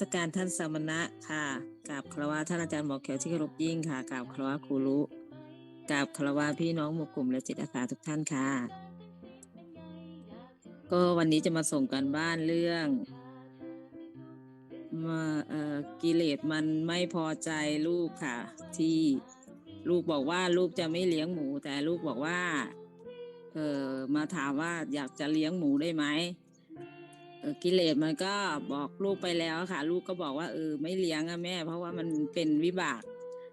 กาบนมัสการท่านสมณะค่ะกราบคารวะท่านอาจารย์หมอเขียวที่เคารพยิ่งค่ะกราบคารวะครูรู้กราบคารวะพี่น้องหมู่กลุ่มและจิตอาสาทุกท่านค่ะ ก็วันนี้จะมาส่งกันบ้านเรื่องมาเอ่อกิเลสมันไม่พอใจลูกค่ะ ที่ลูกบอกว่าลูกจะไม่เลี้ยงหมู แต่ลูกบอกว่า เออมาถามว่าอยากจะเลี้ยงหมูได้ไหม เออกิเลสมันก็บอกลูกไปแล้วค่ะ ลูกก็บอกว่าเออไม่เลี้ยงอะแม่ เพราะว่ามันเป็นวิบาก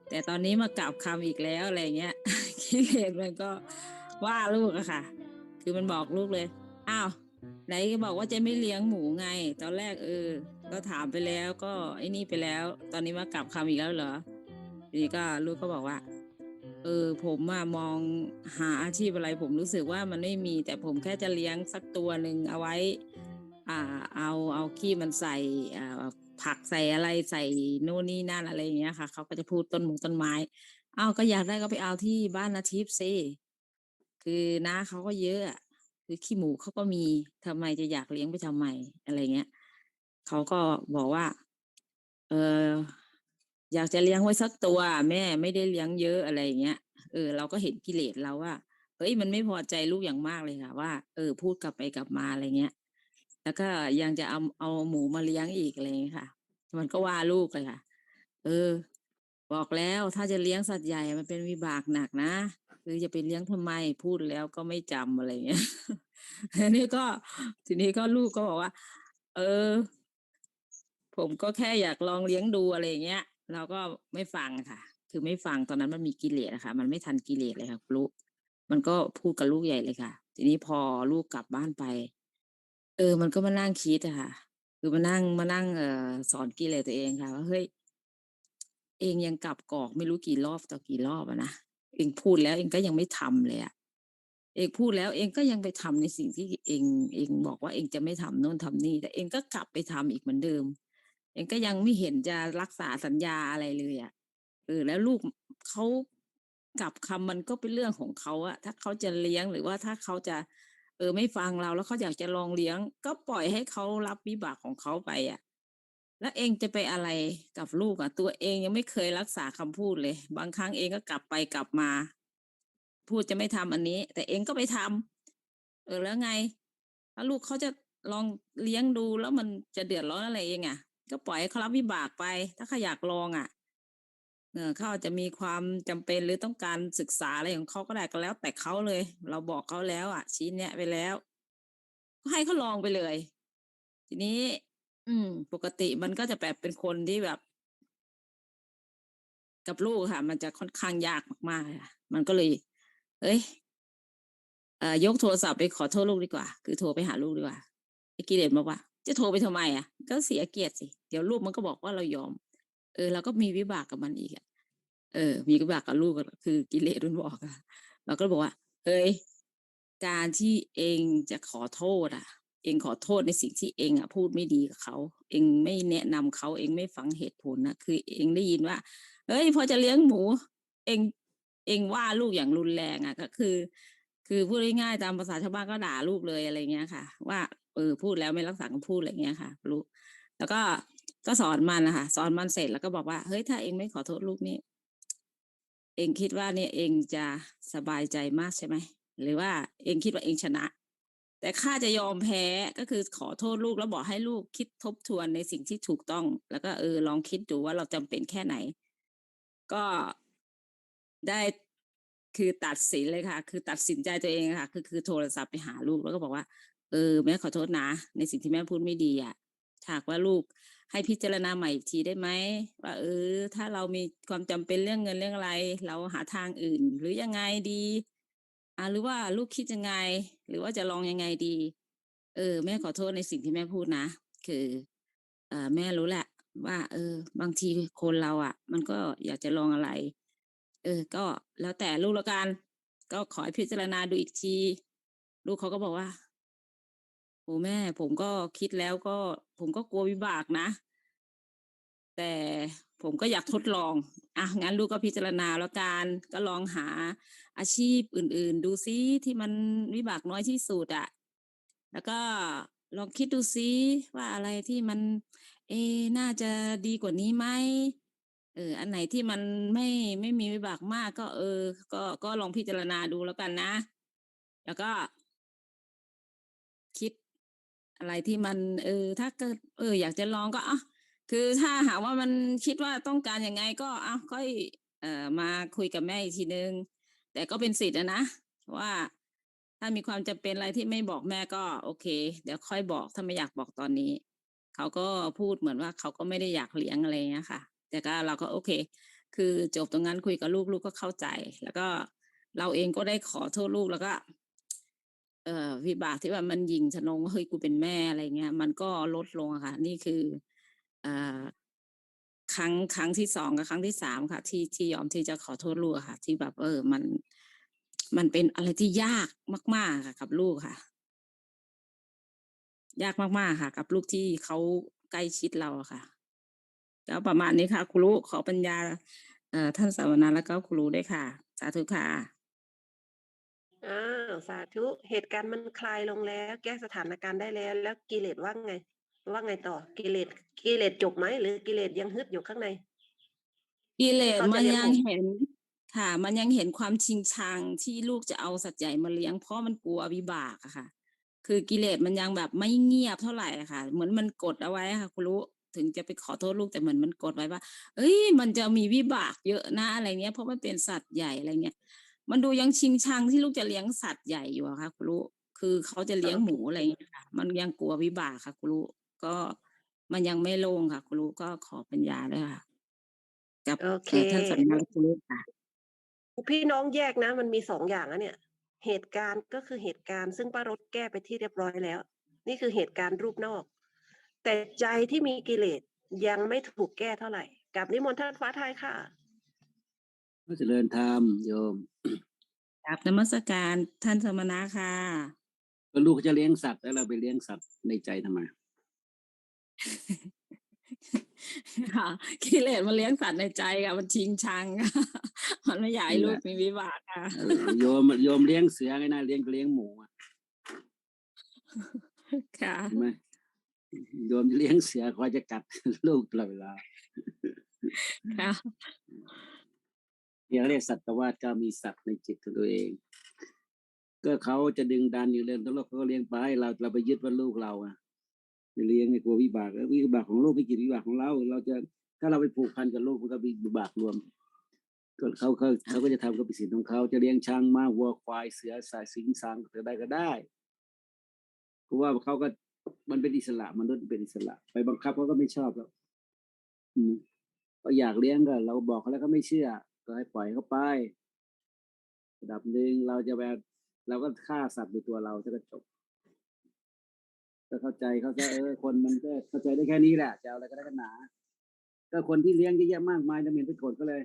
แต่ตอนนี้มากลับคำอีกแล้วอะไรเงี้ยกิเลสมันก็ว่าลูกอะค่ะ คือมันบอกลูกเลยอ้าวไหนบอกว่าจะไม่เลี้ยงหมูไง ตอนแรกเออ ก็ถามไปแล้วก็ไอ้นี่ไปแล้ว ตอนนี้มากลับคำอีกแล้วเหรอทีนี้ก็ลูกก็บอกว่า เออ ผมอะมองหาอาชีพอะไรผมรู้สึกว่ามันไม่มี แต่ผมแค่จะเลี้ยงสักตัวหนึ่งเอาไว้ อ่า เอาเอาขี้มันใส่อ่าผักใส่อะไรใส่นู่นนี่นั่นอะไรอย่างเงี้ยค่ะเขาก็จะพูดต้นหมูต้นไม้เอาก็อยากได้ก็ไปเอาที่บ้านนาทิพย์ซิคือน้าเขาก็เยอะอะคือขี้หมูเขาก็มีทำไมจะอยากเลี้ยงไปทำไมอะไรเงี้ยเขาก็บอกว่า เอออยากจะเลี้ยงไว้สักตัว แม่ไม่ได้เลี้ยงเยอะอะไรอย่างเงี้ยเออ เราก็เห็นกิเลสเราว่าเฮ้ยมันไม่พอใจลูกอย่างมากเลยค่ะ ว่าเออพูดกลับไปกลับมาอะไรเงี้ย แล้วก็ยังจะเอาเอาหมูมาเลี้ยงอีกอะไรอย่างเงี้ยค่ะ มันก็ว่าลูกเลยค่ะ เออ บอกแล้วถ้าจะเลี้ยงสัตว์ใหญ่มันเป็นวิบากหนักนะคือจะไปเลี้ยงทำไมพูดแล้วก็ไม่จำอะไรเงี้ยทีนี้ก็ทีนี้ก็ลูกก็บอกว่า เออ ผมก็แค่อยากลองเลี้ยงดูอะไรเงี้ยเราก็ไม่ฟังค่ะ คือไม่ฟังตอนนั้นมันมีกิเลสอะค่ะมันไม่ทันกิเลสเลยค่ะลูกมันก็พูดกับลูกใหญ่เลยค่ะ ทีนี้พอลูกกลับบ้านไป เออ มันก็มานั่งคิดอะค่ะ คือมานั่ง มานั่ง เอ่อ สอนกิเลสตัวเองค่ะว่า เฮ้ย เองยังกลับกอกไม่รู้กี่รอบต่อกี่รอบอะนะ เองพูดแล้วเองก็ยังไม่ทำเลยอะ เองพูดแล้วเองก็ยังไปทำในสิ่งที่เองเองบอกว่าเองจะไม่ทำโน่นทำนี่ แต่เองก็กลับไปทำอีกเหมือนเดิม เองก็ยังไม่เห็นจะรักษาสัญญาอะไรเลยอะเออ แล้วลูกเขากลับคำมันก็เป็นเรื่องของเขาอะถ้าเขาจะเลี้ยงหรือว่าถ้าเขาจะ เออไม่ฟังเราแล้วเขาอยากจะลองเลี้ยง ก็ปล่อยให้เขารับวิบากของเขาไปอะ แล้วเองจะไปอะไรกับลูกอะ ตัวเองยังไม่เคยรักษาคำพูดเลย บางครั้งเองก็กลับไปกลับมา พูดจะไม่ทำอันนี้ แต่เองก็ไปทำเออแล้วไงถ้าลูกเขาจะลองเลี้ยงดูแล้วมันจะเดือดร้อนอะไรเองอะ ก็ปล่อยให้เขารับวิบากไป ถ้าเขาอยากลองอะ เขาอาจจะมีความจำเป็นหรือต้องการศึกษาอะไรของเขาก็ได้ก็แล้ว แต่เขาเลย เราบอกเขาแล้วอะ ชี้แนะไปแล้ว ก็ให้เขาลองไปเลย ทีนี้ อืม ปกติมันก็จะแบบเป็นคนที่แบบ กับลูกค่ะ มันจะค่อนข้างยากมากๆค่ะมันก็เลย เอ้ยเอ่อยกโทรศัพท์ไปขอโทษลูกดีกว่า คือโทรไปหาลูกดีกว่าไอ้กิเลสบอกว่า จะโทรไปทำไมอะ ก็เสียเกียรติสิ เดี๋ยวลูกมันก็บอกว่าเรายอม เออเราก็มีวิบากกับมันอีกอะ เออ มีวิบากกับลูกก็คือกิเลสมันบอกอะเราก็บอกว่าเฮ้ยการที่เองจะขอโทษอะ เองขอโทษในสิ่งที่เองอะพูดไม่ดีกับเขา เองไม่แนะนำเขาเองไม่ฟังเหตุผลนะคือเองได้ยินว่าเฮ้ยพอจะเลี้ยงหมู เองเองว่าลูกอย่างรุนแรงอะ ก็คือ คือพูดง่ายๆตามภาษาชาวบ้านก็ด่าลูกเลยอะไรเงี้ยค่ะ ว่าเออพูดแล้วไม่รักษาคำพูดอะไรเงี้ยค่ะ ลูกแล้วก็ก็สอนมันนะคะสอนมันเสร็จแล้วก็บอกว่าเฮ้ยถ้าเองไม่ขอโทษลูกนี่ เองคิดว่าเนี่ยเองจะสบายใจมากใช่ไหมหรือว่าเองคิดว่าเองชนะ แต่ข้าจะยอมแพ้ก็คือขอโทษลูกแล้วบอกให้ลูกคิดทบทวนในสิ่งที่ถูกต้อง แล้วก็เออลองคิดดูว่าเราจำเป็นแค่ไหน ก็ได้คือตัดสินเลยค่ะ คือตัดสินใจตัวเองค่ะ คือคือโทรศัพท์ไปหาลูกแล้วก็บอกว่า เออแม่ขอโทษนะ ในสิ่งที่แม่พูดไม่ดีอะถ้าหากว่าลูก ให้พิจารณาใหม่อีกทีได้ไหมว่าเออ ถ้าเรามีความจำเป็นเรื่องเงินเรื่องอะไร เราหาทางอื่น หรือยังไงดีอ่าหรือว่าลูกคิดยังไง หรือว่าจะลองยังไงดี เออ แม่ขอโทษในสิ่งที่แม่พูดนะ คือเอ่อแม่รู้แหละ ว่า เออ บางทีคนเราอะ มันก็อยากจะลองอะไร เออ ก็แล้วแต่ลูกละกันก็ขอให้พิจารณาดูอีกที ลูกเขาก็บอกว่า โอ้แม่ ผมก็คิดแล้วก็ ผมก็กลัววิบากนะ แต่ผมก็อยากทดลอง อะ งั้นลูกก็พิจารณาแล้วกันก็ลองหาอาชีพอื่น ๆ ดูซิที่มันวิบากน้อยที่สุดอะแล้วก็ลองคิดดูซิว่าอะไรที่มัน เอ น่าจะดีกว่านี้ไหมเออ อันไหนที่มันไม่ไม่มีวิบากมากก็ เออ ก็ก็ลองพิจารณาดูแล้วกันนะ แล้วก็ อะไรที่มัน เออ ถ้าเกิดเออ อยากจะลองก็อะคือถ้าหาว่ามันคิดว่าต้องการยังไงก็อะค่อย เอ่อมาคุยกับแม่อีกทีหนึ่งแต่ก็เป็นสิทธิ์อะนะว่าถ้ามีความจำเป็นอะไรที่ไม่บอกแม่ก็ โอเค เดี๋ยวค่อยบอกถ้าไม่อยากบอกตอนนี้ เขาก็พูดเหมือนว่าเขาก็ไม่ได้อยากเลี้ยงอะไรอย่างเงี้ยค่ะ แต่ก็เราก็โอเค คือจบตรงนั้นคุยกับลูกลูกก็เข้าใจ แล้วก็เราเองก็ได้ขอโทษลูกแล้วก็ เอ่อวิบากที่ว่ามันยิงชนงว่าเฮ้ยกูเป็นแม่อะไรเงี้ย มันก็ลดลงค่ะ นี่คืออ่าครั้งครั้งที่สองกับครั้งที่สามค่ะ ที่ที่ยอมที่จะขอโทษลูกค่ะ ที่แบบ เออ มัน มันเป็นอะไรที่ยากมาก ๆ ค่ะ กับลูกค่ะ ยากมากๆค่ะ กับลูกที่เขาใกล้ชิดเราค่ะก็ประมาณนี้ค่ะครูขอปัญญาเอ่อท่านสาวนาแล้วก็ครูรุด้วยค่ะ สาธุค่ะ อ้าวสาธุเหตุการณ์มันคลายลงแล้ว แก้สถานการณ์ได้แล้ว แล้วกิเลสว่าไง ว่าไงต่อ กิเลสกิเลสจบไหมหรือกิเลสยังฮึดอยู่ข้างใน?กิเลที่สเขามัจะนเลี้ยงยัหงมูเห็นค่ะ มันยังเห็นความชิงชังที่ลูกจะเอาสัตว์ใหญ่มาเลี้ยงเพราะมันกลัววิบากอะค่ะ คือกิเลสมันยังแบบไม่เงียบเท่าไรอะค่ะ เหมือนมันกดเอาไว้อะค่ะครูรุถึงจะไปขอโทษลูกแต่เหมือนมันกดไว้ว่าเฮ้ย มันจะมีวิบากเยอะนะอะไรเงี้ยเพราะมันเป็นสัตว์ใหญ่อะไรเงี้ย มันดูยังชิงชังที่ลูกจะเลี้ยงสัตว์ใหญ่อยู่อะค่ะครูรุคือเขาจะเลี้ยงโอหเคมูอะไรเงี้ยค่ะ มันยังกลัววิบากค่ะครูรุก็มันยังไม่โล่งค่ะครูรุก็ขอปัญญาด้วยค่ะกับโอเคเอ่อท่านสำนักครูรุค่ะ พี่น้องแยกนะมันมี2อย่างนะเนี่ย เหตุการณ์ก็คือเหตุการณ์ ซึ่งป้ารสแก้ไปที่เรียบร้อยแล้ว นี่คือเหตุการณ์รูปนอก แต่ใจที่มีกิเลสยังไม่ถูกแก้เท่าไรกราบนิมนต์ท่านฟ้าไทยค่ะ ก็เจริญธรรมโยมกราบนมัสการท่านสมณะค่ะก็ลูกจะเลี้ยงสัตว์แล้วเราไปเลี้ยงสัตว์ในใจทำไม?ค่ะกิเลสมันเลี้ยงสัตว์ในใจค่ะมันชิงชังมันไม่อยากให้นั่นลูแหกละมีวิบากค่ะเออโยมโยมเลี้ยงเสือไงนะเลี้ยงเลี้ยงหมูอะค่ะเห็นไหมโยมเลี้ยงเสือคอยจะกัดลูกตลอดเวลาค่ะเนี่ ยเขาเรียกสัตวาทก็มีสัตว์ในจิตของตัวเอง ก็เขาจะดึงดันอยู่เรื่องทั้งโลกเขาก็เลี้ยงไปเราเราไปยึดว่าลูกเราอะไปเลี้ยงไอ้กลัววิบากวิบากของโลกไม่กี่ยวกับวิบากของเรา เราจะถ้าเราไปผูกพันกับโลกมันก็มีวิบากรวมก็เขาเขาเขาก็จะทำก็เป็นสิทธิ์ของเขาจะเลี้ยงช้างม้าวัวควายเสือสัตว์สิงสางจะได้ก็ได้เพราะว่าเขาก็มันเป็นอิสระมนุษย์เป็นอิสระ ไปบังคับเขาก็ไม่ชอบหรอกอืมเขาอยากเลี้ยงก็เราบอกเขาแล้วเขาไม่เชื่อ ก็ให้ปล่อยเขาไประดับหนึ่งเราจะแบบเราก็ฆ่าสัตว์ในตัวเราเสียก็จบก็เข้าใจเขาซะเออคนมันก็เข้าใจได้แค่นี้แหละจะเอาอะไรกันนักกันหนา ก็คนที่เลี้ยงเยอะแยะมากมายจะไม่เห็นไปโกรธเขาเลย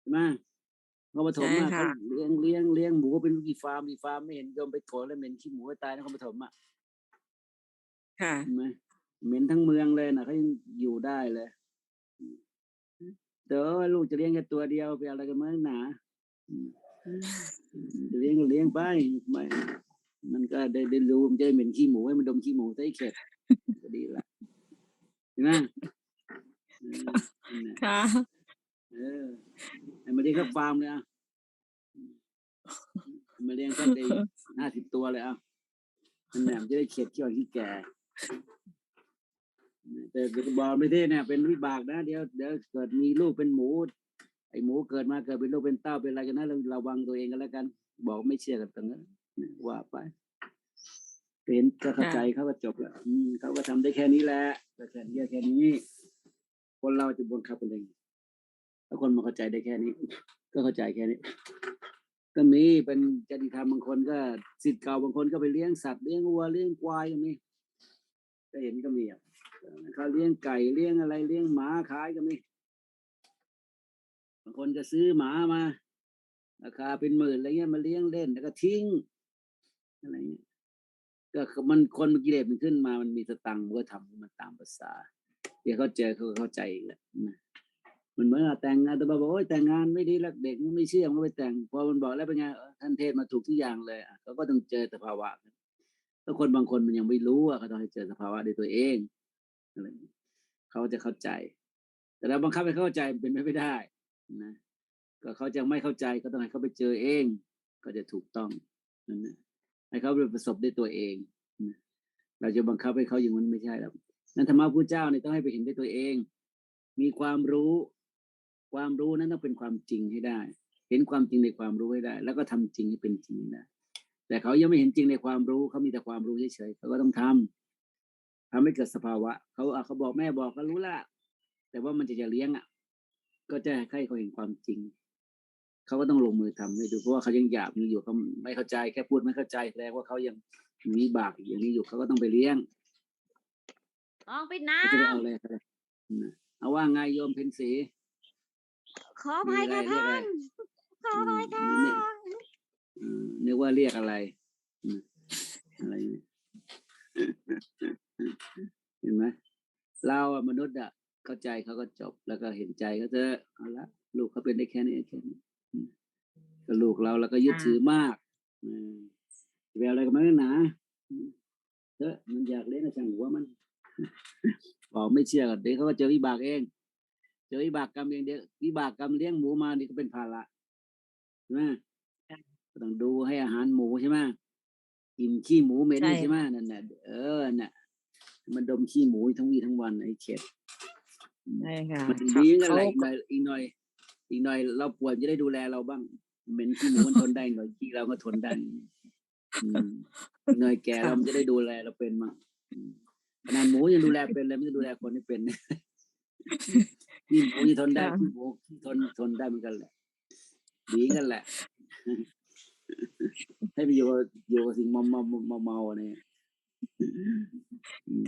ใช่ไหม?นครปฐใช่มอะค่ะเขาเลี้ยงเลี้ยงเลี้ยงหมูเป็นกี่ฟาร์มกี่ฟาร์มไม่เห็นโยมไปโกรธเลยเหม็นขี้หมูให้ตายนครปฐมอะค่ะเห็นไหม?เหม็นทั้งเมืองเลยน่ะเขายังอยู่ได้เลยอืม เด้อลูกจะเลี้ยงแค่ตัวเดียวไปเอาอะไรกันมานักหนาอืมอืมจะเลี้ยงก็เลี้ยงไปไม่มันก็ได้ได้รู้มันจะได้เหม็นขี้หมูให้มันดมขี้หมูซะให้เข็ดก็ดีแล้วเห็นไหม?เออนั่นน่ะค่ะเออให้มาเลี้ยงสักฟาร์มเลยอะอืมให้มาเลี้ยงสักไอ้50ตัวเลยเอานั่นแหละมันจะได้เข็ดขี้อ่อนขี้แก่อืม แต่บอกไม่ใช่เนี่ยเป็นวิบากนะเดี๋ยวเดี๋ยวเกิดมีลูกเป็นหมู ไอหมูเกิดมาเกิดเป็นลูกเป็นเต้าเป็นอะไรกันนะเราระวังตัวเองก็แล้วกัน บอกไม่เชื่อก็ตรงนั้นว่าไปเห็นก็เข้าใจเขาก็จบแล้วอืมเขาก็ทำได้แค่นี้แหละก็แค่นี้แค่นี้ คนเราจะบังคับกันได้ไงถ้าคนมันเข้าใจได้แค่นี้ ก็เข้าใจแค่นี้ ก็มีเป็นจริยธรรมบางคนก็ศิษย์เก่าบางคนก็ไปเลี้ยงสัตว์เลี้ยงวัวเลี้ยงควายก็มีก็เห็นก็มีอะ เออเขาเลี้ยงไก่เลี้ยงอะไรเลี้ยงหมาขายก็มีบางคนก็ซื้อหมามาราคาเป็นหมื่นอะไรเงี้ยมาเลี้ยงเล่นแล้วก็ทิ้งอะไรเงี้ยก็มันคนมันกิเลสมันขึ้นมา มันมีสตังค์มันก็ทำของมันตามภาษาเดี๋ยวเขาเจอเขาเข้าใจแหละมันเหมือนแต่งงานอาตมาบอกโอ๊ยแต่งงานไม่ดีหรอกเด็กมันไม่เชื่อมันไปแต่งพอมันบอกแล้วเป็นไงท่านเทศมาถูกทุกอย่างเลยเขาก็ต้องเจอสภาวะแล้วคนบางคนมันยังไม่รู้อะเขาต้องให้เจอสภาวะด้วยตัวเอง อะไรเขาจะเข้าใจ แต่เราบังคับให้เข้าใจเป็นไม่ได้นะก็เขาจะไม่เข้าใจก็ต้องให้เขาไปเจอเอง ก็จะถูกต้องนั่นนะให้เขาไปประสบด้วยตัวเองนะเราจะบังคับให้เขาอย่างนั้นไม่ใช่หรอกนั้นธรรมะพุทธเจ้าเนี่ยต้องให้ไปเห็นด้วยตัวเอง มีความรู้ ความรู้นั้นต้องเป็นความจริงให้ได้ เห็นความจริงในความรู้ให้ได้ แล้วก็ทำจริงให้เป็นจริงได้แต่เขายังไม่เห็นจริงในความรู้เขามีแต่ความรู้เฉยๆเขาก็ต้องทำ ทำให้เกิดสภาวะเขาอะเขาบอกแม่บอกก็รู้ละแต่ว่ามันจะจะเลี้ยงอะ ก็จะให้เขาเห็นความจริงเขาก็ต้องลงมือทำให้ดูเพราะว่าเขายังหยาบอยู่อยู่เขาไม่เข้าใจแค่พูดไม่เข้าใจแสดงว่าเขายังมีบากอย่างนี้อยู่เขาก็ต้องไปเลี้ยงลองปิดน้เขาจะไปเอาอะไรอะไรนะเอาว่าไงโยมเพนสีำขออภัยค่ะมีอะไรท่านขออภัยค่ะนี่เออนึกว่าเรียกอะไรอืมอะไรเนี่ย เห็นไหมเราอะมนุษย์อะเข้าใจเขาก็จบแล้วก็เห็นใจก็เถอะเอาละลูกเขาเป็นได้แค่นี้แค่นี้อืมก็ลูกเราแล้วก็ยึดถือมากอืมจะไปเอาอะไรกันมานักหนาอืมเถอะมันอยากเล่นนะช่างหัวมันบอกไม่เชื่อกันเดี๋ยวเขาก็เจอวิบากเอง เจอวิบากกรรมเองเดี๋ยววิบากกรรมเลี้ยงหมูมานี่ก็เป็นภาระใช่ไหมก็ต้องดูให้อาหารหมูใช่ไหมกินขี้หมูเหม็นใช่ใช่ไหมนั่นน่ะเออน่ะ มันดมขี้หมูทั้งวีทั้งวันไอ้เข็ดใช่ค่ะมันเขาดีกันแหละเขาอีกหน่อยอีกหน่อย อีกหน่อย เราป่วยจะได้ดูแลเราบ้างเหม็นขี้หมูมันทนได้หน่อยขี้เราก็ทนได้อืมอีกหน่อยแก่เรามันจะได้ดูแลเราเป็นมั้งอืมขนาดหมูยังดูแลเป็นเลยไม่จะดูแลคนที่เป็นขี้หมูที่ทนได้ขี้หมูที่ทนทนได้เหมือนกันแหละดีกันแหละให้ไปอยู่กับอยู่กับสิ่งเมาเมาเมาเมาๆเนี่ยอืม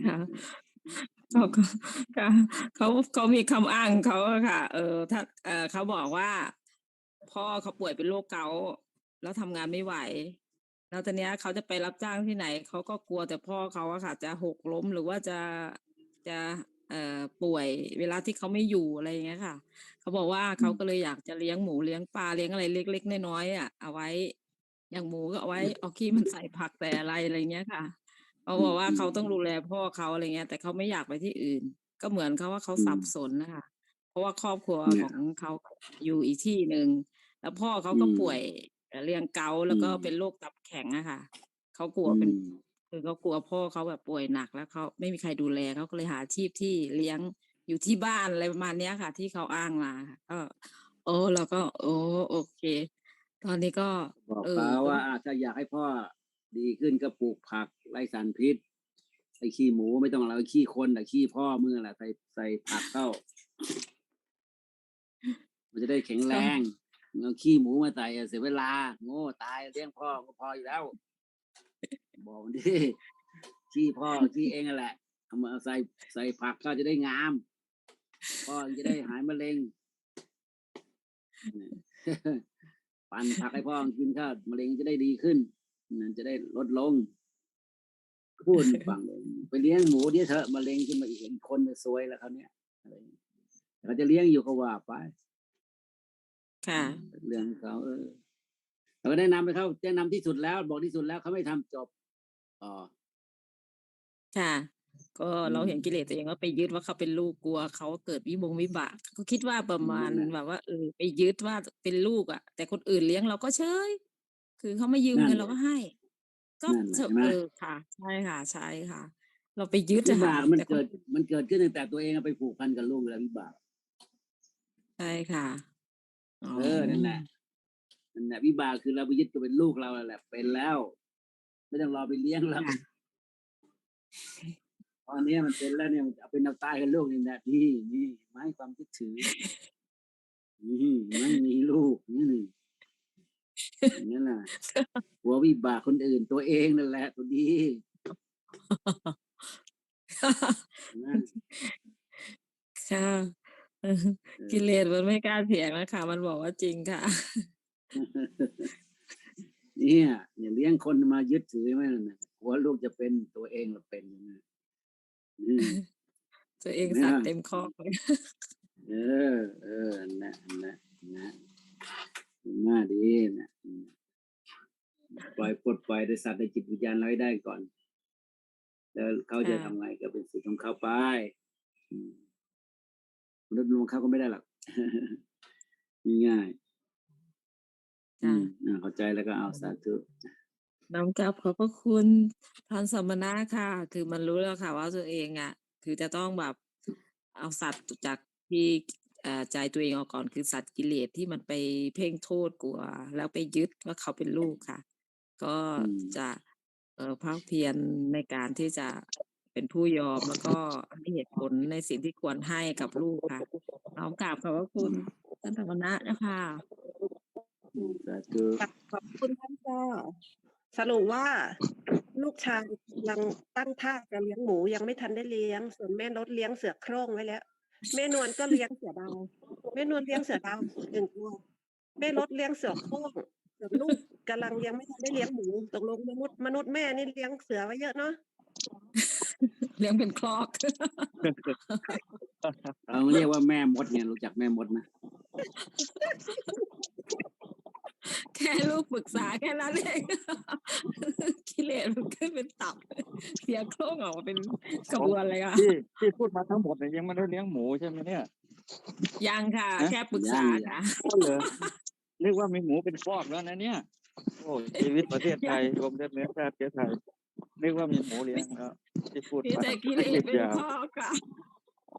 ค่ะเขาก็เขาเขามีคำอ้างเขาค่ะ เออ ถ้าเออเขาบอกว่า พ่อเขาป่วยเป็นโรคเกาต์แล้วทำงานไม่ไหว แล้วตอนนี้ยเขาจะไปรับจ้างที่ไหน เขาก็กลัวแต่พ่อเขาอะค่ะ จะหกล้มหรือว่าจะจะเอ่อป่วยเวลาที่เขาไม่อยู่อะไรอย่างเงี้ยค่ะ เขาบอกว่าเขาก็เลยอยากจะเลี้ยงหมูเลี้ยงปลาเลี้ยงอะไรเล็กๆน้อยๆอะเอาไว้ อย่างหมูก็เอาไว้เอาขี้มันใส่ผักแต่อะไรอะไรเงี้ยค่ะ เขาบอกว่าอืมเขาต้องดูแลพ่อเขาอะไรเงี้ย แต่เขาไม่อยากไปที่อื่น ก็เหมือนเขาว่าเขาอืมสับสนนะคะเพราะว่าครอบครัวเนี่ยของเขาอยู่อีกที่หนึ่งแล้วพ่อเขาก็อืมป่วยเรื่องเกาต์แล้วก็อืมเป็นโรคตับแข็งอะค่ะเขากลัวเป็นอืมคือเขากลัวพ่อเขาแบบป่วยหนักแล้วเขาไม่มีใครดูแลเขาก็เลยหาอาชีพที่เลี้ยงอยู่ที่บ้านอะไรประมาณเนี้ยค่ะ ที่เขาอ้างมาค่ะก็โอ้เราก็ โอ้โอเค ตอนนี้ก็บอกเออเขาว่าอะถ้าอยากให้พ่อ ดีขึ้นก็ปลูกผักไร้สารพิษไอ้ขี้หมูไม่ต้องเอาขี้คนแต่ขี้พ่อมือแหละใส่ใส่ผักเข้า มันจะได้แข็งแรงเอาขี้หมูมาใส่เสียเวลา โง่ตายเลี้ยงพ่อก็พออยู่แล้ว บอกดิขี้พ่อขี้เองนั่นแหละเอามาใส่ใส่ผักก็จะได้งาม พ่อจะได้หายมะเร็งปั่นผักให้พ่อกินข้าวมะเร็งจะได้ดีขึ้น นั่นจะได้ลดลงพูดให้ฟังเลยไปเลี้ยงหมูเดี๋ยวเถอะมะเร็งขึ้นมาอีกอีกคนจะซวยแล้วเขาวเนี้ยอะไรอย่างเงี้ยเขาจะเลี้ยงอยู่ก็ว่าไปค่ะเรื่องของเขาเออเราก็แนะนำไปเขาแนะนำที่สุดแล้ว บอกที่สุดแล้วเขาไม่ทำจบอ๋อค่ะก็อืมเราเห็นกิเลสตัวเองว่าไปยึดว่าเขาเป็นลูกกลัวเขาเกิดวิบงวิบากเขาคิดว่าประมาณนั่นแหละแบบว่าเออไปยึดว่าเป็นลูกอะ แต่คนอื่นเลี้ยงเราก็เฉย คือเขาไม่ยืมนั่นเงินแหเราละก็ให้ ก็นั่นแหละเถอะเห็นไหม เออค่ะ ใช่ค่ะ ใช่ค่ะ เราไปยึดวิอะค่ะบากมันแต่คนเกิดมันเกิดขึ้นตั้งแต่ตัวเองเอาไปผูกพันกับลูกแล้ววิบาก ใช่ค่ะอ๋อเออนั่นแหละ นั่นแหละวิบากคือเราไปยึดตัวเป็นลูกเราแหละเป็นแล้ว ไม่ต้องรอไปเลี้ยงแล้วค่ะตอนนี้มันเป็นแล้วเนี่ยมันจะเอาเป็นเอาตายกับลูกนี่แหละนี่นี่ไม่ให้ความคิดถือนี่ไม่มีลูกนี่ นั่นแหละหัววิบากคนอื่นตัวเองนั่นแหละตัวดีนั่นค่ะเออกิเลสมันไม่กล้าเถียงนะคะมันบอกว่าจริงค่ะ เนี่ยเนี่ยเลี้ยงคนมายึดถือไหมนั่นน่ะหัวลูกจะเป็นตัวเองเราเป็นนะอืมตัวเองไม่สัตได้ว์เต็มคอกเลยเออ เออนะนะนะ น่าดีนะอืมปล่อยปลดปล่อยในสัตว์ในจิตวิญญาณเราให้ได้ก่อน แล้วเขาจะค่ะทำไงก็เป็นสิทธิ์ของเขาไปอืมมนุษย์ลงเขาก็ไม่ได้หรอกง่ายๆอืค่ะมอ่าเข้าใจแล้วก็เอาสาธุน้อมกลับขอบพระคุณท่านสมณะค่ะ คือมันรู้แล้วค่ะ ว่าตัวเองอะ คือจะต้องแบบเอาสัตว์จากที่เอ่อ ใจตัวเองออกก่อนคือสัตว์กิเลสที่มันไปเพ่งโทษกลัว แล้วไปยึดว่าเขาเป็นลูกค่ะ ก็อืมจะเอ่อภาคเพียรในการที่จะเป็นผู้ยอมแล้วก็ให้เหตุผลในสิ่งที่ควรให้กับลูกค่ะน้อมกราบขอบพระคุณท่านสมณะนะคะสาธุขอบคุณท่านค่ะสรุปว่าลูกชายยังตั้งท่าจะเลี้ยงหมูยังไม่ทันได้เลี้ยง ส่วนแม่รถเลี้ยงเสือโคร่งไว้แล้ว แม่นวลก็เลี้ยงเสือดาวแม่นวลเลี้ยงเสือดาวหนึ่งตัวแม่รถเลี้ยงเสือโคร่งส่วนลูกกำลังยังไม่ทันได้เลี้ยงหมูตกลงมนุษย์มนุษย์แม่นี่เลี้ยงเสือไว้เยอะเนาะเลี้ยงเป็นคลอกเราเรียกว่าแม่มดเนี่ยรู้จักแม่มดไหม แค่ลูกปรึกษาแค่นั้นเองกิเลสมันขึ้นเป็นตับ เสียโครงออกมาเป็นกระบวนเลยค่ะที่ที่พูดมาทั้งหมดเนี่ยยังไม่ได้เลี้ยงหมูใช่ไหมเนี่ย ยังค่ะฮะแค่ปรึกษาค่ะก็เหรอเรียกว่ามีหมูเป็นฟอกแล้วนะเนี่ย โอ้ชีวิตประเทศไทยรวมทั้งเนื้อชาติเชื้อไทยเรียกว่ามีหมูเลี้ยงแล้วที่พูดมีมาแต่กิเลสเป็นยาวพ่อค่ะ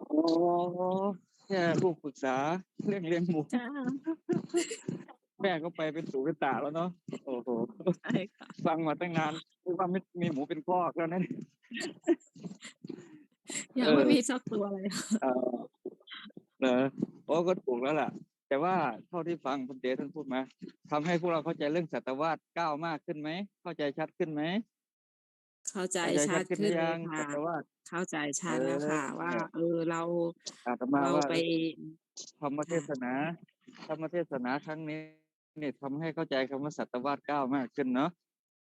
โอ้แค่ลูกปรึกษาเรื่องเลี้ยงหมูจ้า แม่ก็ไปเป็นสูเป็นตาแล้วเนาะโอ้โหใช่ค่ะฟังมาตั้งนานเรียกว่าไม่มีหมูเป็นฟอกแล้วนะยังเออไม่มีสักตัวเลยค่ะเออเหรอโอ้ก็ถูกแล้วล่ะ แต่ว่าเท่าที่ฟังคุณเต๋ท่านพูดมาทำให้พวกเราเข้าใจเรื่องสัตวาสก้าวมากขึ้นไหมเข้าใจชัดขึ้นไหมเข้าใจเข้าใจชัดขึ้นหขึ้นรือเลยัยงค่ะสัตวาสเข้าใจชัดแล้วค่ะเออว่าเนี่ยเออเราอาตมาเราว่าไปธรรมเทศนาธรรมเทศนาครั้งนี้ เนี่ยทำให้เข้าใจคำว่าสัตวาสก้าวมากขึ้นเนาะ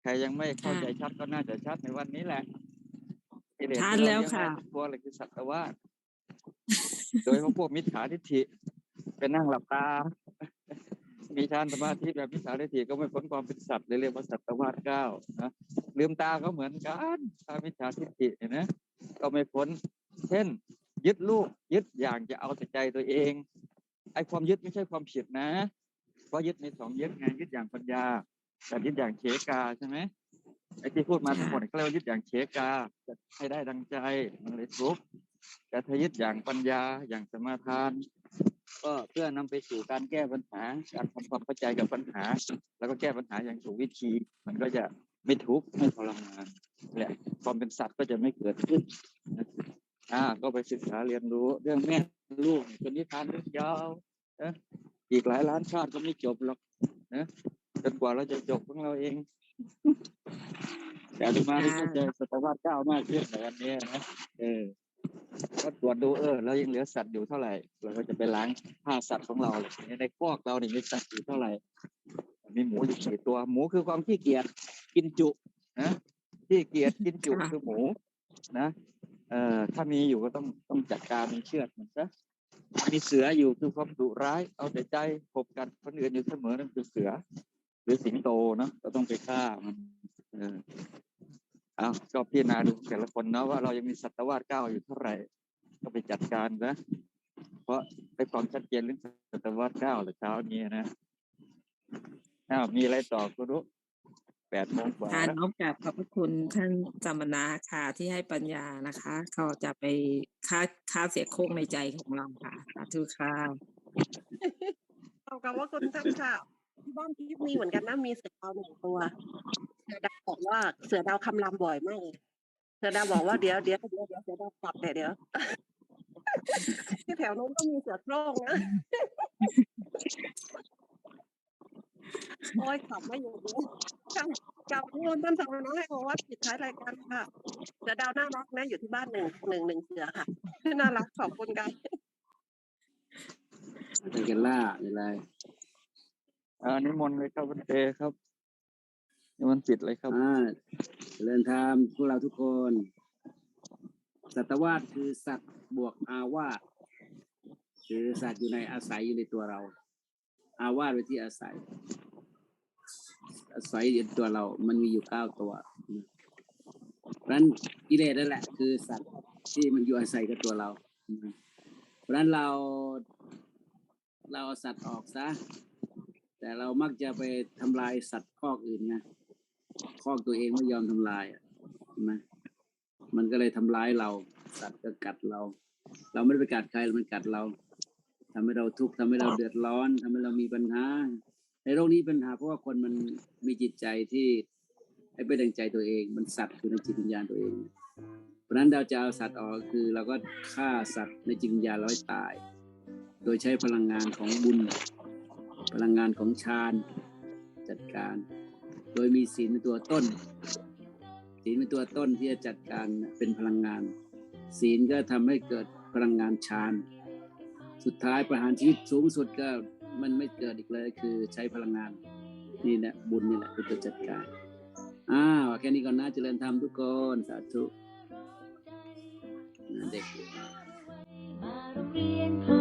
ใครยังไม่เข้าใจชัดก็น่าจะชัดในวันนี้แหละกิเสชัดที่เราแล้วเรียกค่ะได้ทุกตัวเลยคือสัตวาสโดยเฉพาะพวกมิจฉาทิฏฐิไปนั่งหลับตา มีฌานสมาธิแบบมิจฉาทิฏฐิก็ไม่พ้นความเป็นสัตว์เลยเรียกว่าสัตวาสเก้านะลืมตาก็เหมือนกันถ้ามิจฉาทิฏฐิเนี่ยนะก็ไม่พ้น เช่น ยึดลูกยึดอย่างจะเอาแต่ใจตัวเองไอ้ความยึดไม่ใช่ความผิดนะ เพราะยึดในสองยึดไงยึดอย่างปัญญากับยึดอย่างเฉกาใช่ไหมไอ้ที่พูดมาทั้งหมดเนี่ยเขาเรียกว่ายึดอย่างเฉกาจะให้ได้ดังใจมันเลยทุกข์แต่ถ้ายึดอย่างปัญญาอย่างสมาทาน ก็เพื่อนำไปสู่การแก้ปัญหาการทำความเข้าใจกับปัญหา แล้วก็แก้ปัญหาอย่างถูกวิธี มันก็จะไม่ทุกข์ไม่ทรมานแหละความเป็นสัตว์ก็จะไม่เกิดขึ้นอ่า ก็ไปศึกษาเรียนรู้เรื่องแม่ลูกจนนิทานเรื่องยาวนะ อีกหลายล้านชาติก็ไม่จบหรอกนะจนกว่าเราจะจบของเราเองแต่อาตมาได้เข้าใจศตวรรษเก้ามากขึ้นในวันนี้นะเออก็ตรวจดูเออเรายังเหลือสัตว์อยู่เท่าไหร่ เราก็จะไปล้างฆ่าสัตว์ของเราเลยในคอกเราเนี่ยมีสัตว์อยู่เท่าไหร่ มีหมูอยู่กี่ตัวหมูคือความขี้เกียจกินจุนะขี้เกียจกินจุค่ะคือหมู นะเอ่อถ้ามีอยู่ก็ต้องต้องจัดการมีเชือดมันซะ มีเสืออยู่คือความดุร้าย เอาแต่ใจขบกันคนอื่นอยู่เสมอนั่นคือเสือ หรือสิงโตเนาะก็ต้องไปฆ่ามันเออเอาก็พิจารณาดูแต่ละคนเนาะว่าเรายังมีสัตวาสเก้าอยู่เท่าไหร่ ก็ไปจัดการนะ เพราะได้ความชัดเจนเรื่องสัตวาสเก้าหรือเช้านี้นะอ้าวมีอะไรต่อคุณรู้ แปดโมงกว่าทานแล้วน้อมกราบขอบพระคุณท่านจามนาค่ะที่ให้ปัญญานะคะเขาจะไปค่าค่าเสียโค้งในใจของเราค่ะสาธุค่ะเอากับว่าคุณท่านค่ะที่บ้านทิพย์มีเหมือนกันนะมีเสือดาวหนึ่งตัวเสือดาวบอกว่าเสือดาวคำรามบ่อยมากเลยเสือดาวบอกว่าเดี๋ยวเดี๋ยวเดี๋ยวเดี๋ยวเสือดาวกลับแต่เดี๋ยวที่แถวโน้นก็มีเสือโคร่งนะ โอ้ยขับไม่อยู่เลยจังจับงูท่านสาวน้องให้บอกว่าปิดท้ายรายการค่ะเสือดาวน่ารักนะอยู่ที่บ้านหนึ่งหนึ่งหนึ่งเสือค่ะน่ารักขอบคุณกันไปกันล่าอะไรอ่านิมนต์เลยครับวันเตครับนิมนต์จิตเลยครับอ่าเจริญธรรมพวกเราทุกคน สัตวาสคือสัตว์บวกอาวาสคือสัตว์อยู่ในอาศัยอยู่ในตัวเรา อาวาสไว้ที่อาศัย อาศัยในตัวเรา มันมีอยู่เก้าตัวเพราะนั้นกิเลสนั่นแหละ คือสัตว์ที่มันอยู่อาศัยกับตัวเรา เพราะนั้นเราเราเอาสัตว์ออกซะ แต่เรามักจะไปทำลายสัตว์คอกอื่นไงคอกตัวเองไม่ยอมทำลายอะมันก็เลยทำร้ายเรา สัตว์ก็กัดเรา เราไม่ได้ไปกัดใครมันกัดเรา ทำให้เราทุกข์ทำให้เราเดือดร้อนทำให้เรามีปัญหา ในโลกนี้ปัญหาเพราะว่าคนมันมีจิตใจที่ให้ไปดังใจตัวเอง มันสัตว์อยู่ในจิตวิญญาณตัวเอง เพราะนั้นเราจะเอาสัตว์ออกคือเราก็ฆ่าสัตว์ในจิตวิญญาณราให้ตาย โดยใช้พลังงานของบุญ พลังงานของฌานจัดการ โดยมีศีลเป็นตัวต้น ศีลเป็นตัวต้นที่จะจัดการเป็นพลังงาน ศีลก็ทำให้เกิดพลังงานฌาน สุดท้ายประหารชีวิตสูงสุดก็มันไม่เกิดอีกเลยคือใช้พลังงานนี่แหละบุญนี่แหละเป็นตัวจัดการอ้าวแค่นี้ก่อนนะเจริญธรรมทุกคนสาธุเด็กมาเรียน